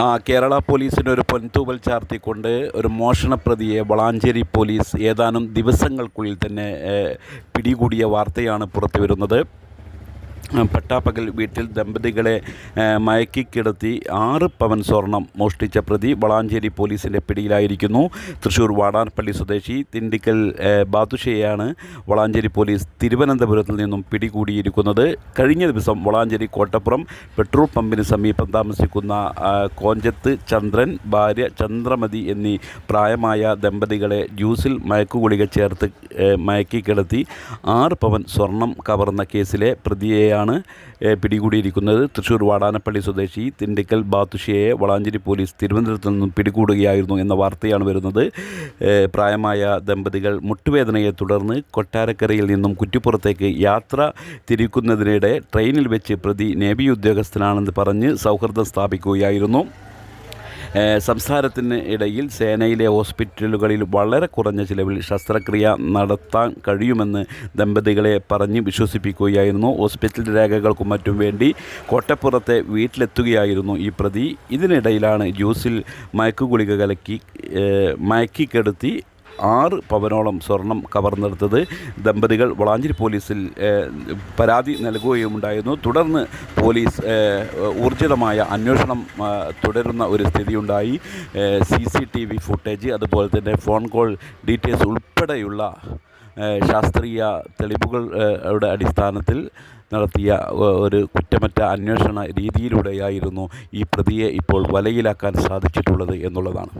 ആ കേരള പോലീസിന് ഒരു പൊൻതൂവൽ ചാർത്തിക്കൊണ്ട് ഒരു മോഷണപ്രതിയെ വളാഞ്ചേരി പോലീസ് ഏതാനും ദിവസങ്ങൾക്കുള്ളിൽ തന്നെ പിടികൂടിയ വാർത്തയാണ് പുറത്തു വരുന്നത് പട്ടാപ്പകൽ വീട്ടിൽ ദമ്പതികളെ മയക്കിക്കിടത്തി ആറ് പവൻ സ്വർണം മോഷ്ടിച്ച പ്രതി വളാഞ്ചേരി പോലീസിന്റെ പിടിയിലായിരിക്കുന്നു. തൃശൂർ വാടാർപ്പള്ളി സ്വദേശി തിണ്ടിക്കൽ ഏഹ്, ബാതുഷയെയാണ് വളാഞ്ചേരി പോലീസ് തിരുവനന്തപുരത്തിൽ നിന്നും പിടികൂടിയിരിക്കുന്നത്. കഴിഞ്ഞ ദിവസം വളാഞ്ചേരി കോട്ടപ്പുറം പെട്രോൾ പമ്പിന് സമീപം താമസിക്കുന്ന കോഞ്ചത്ത് ചന്ദ്രൻ ഭാര്യ ചന്ദ്രമതി എന്നീ പ്രായമായ ദമ്പതികളെ ജ്യൂസിൽ മയക്കുഗുളിക ചേർത്ത് മയക്കിക്കിടത്തി ആറ് പവൻ സ്വർണം കവർന്ന കേസിലെ പ്രതിയെയാണ് ഏഹ്, പിടികൂടിയിരിക്കുന്നത്. തൃശ്ശൂർ വാടാനപ്പള്ളി സ്വദേശി തിണ്ടിക്കൽ ബാത്തുഷയെ വളാഞ്ചേരി പോലീസ് തിരുവനന്തപുരത്ത് നിന്നും പിടികൂടുകയായിരുന്നു എന്ന വാർത്തയാണ് വരുന്നത്. പ്രായമായ ദമ്പതികൾ മുട്ടുവേദനയെ തുടർന്ന് കൊട്ടാരക്കരയിൽ നിന്നും കുറ്റിപ്പുറത്തേക്ക് യാത്ര തിരിക്കുന്നതിനിടെ ട്രെയിനിൽ വെച്ച് പ്രതി നേവി ഉദ്യോഗസ്ഥനാണെന്ന് പറഞ്ഞ് സൗഹൃദം സ്ഥാപിക്കുകയായിരുന്നു. സംസ്ഥാനത്തിന് ഇടയിൽ സേനയിലെ ഹോസ്പിറ്റലുകളിൽ വളരെ കുറഞ്ഞ ചിലവിൽ ശസ്ത്രക്രിയ നടത്താൻ കഴിയുമെന്ന് ദമ്പതികളെ പറഞ്ഞ് വിശ്വസിപ്പിക്കുകയായിരുന്നു. ഹോസ്പിറ്റൽ രേഖകൾക്കും മറ്റും വേണ്ടി കോട്ടപ്പുറത്തെ വീട്ടിലെത്തുകയായിരുന്നു ഈ പ്രതി. ഇതിനിടയിലാണ് ജ്യൂസിൽ മയക്കുഗുളിക കലക്കി മയക്കിക്കെടുത്തി ആറ് പവനോളം സ്വർണം കവർന്നെടുത്തത് ദമ്പതികൾ. വളാഞ്ചേരി പോലീസിൽ പരാതി നൽകുകയുമുണ്ടായിരുന്നു. തുടർന്ന് പോലീസ് ഊർജിതമായ അന്വേഷണം തുടരുന്ന ഒരു സ്ഥിതിയുണ്ടായി. C C T V footage അതുപോലെ തന്നെ ഫോൺ കോൾ ഡീറ്റെയിൽസ് ഉൾപ്പെടെയുള്ള ശാസ്ത്രീയ തെളിവുകൾ അടിസ്ഥാനത്തിൽ നടത്തിയ ഒരു കുറ്റമറ്റ അന്വേഷണ രീതിയിലൂടെയായിരുന്നു ഈ പ്രതിയെ ഇപ്പോൾ വലയിലാക്കാൻ സാധിച്ചിട്ടുള്ളത് എന്നുള്ളതാണ്.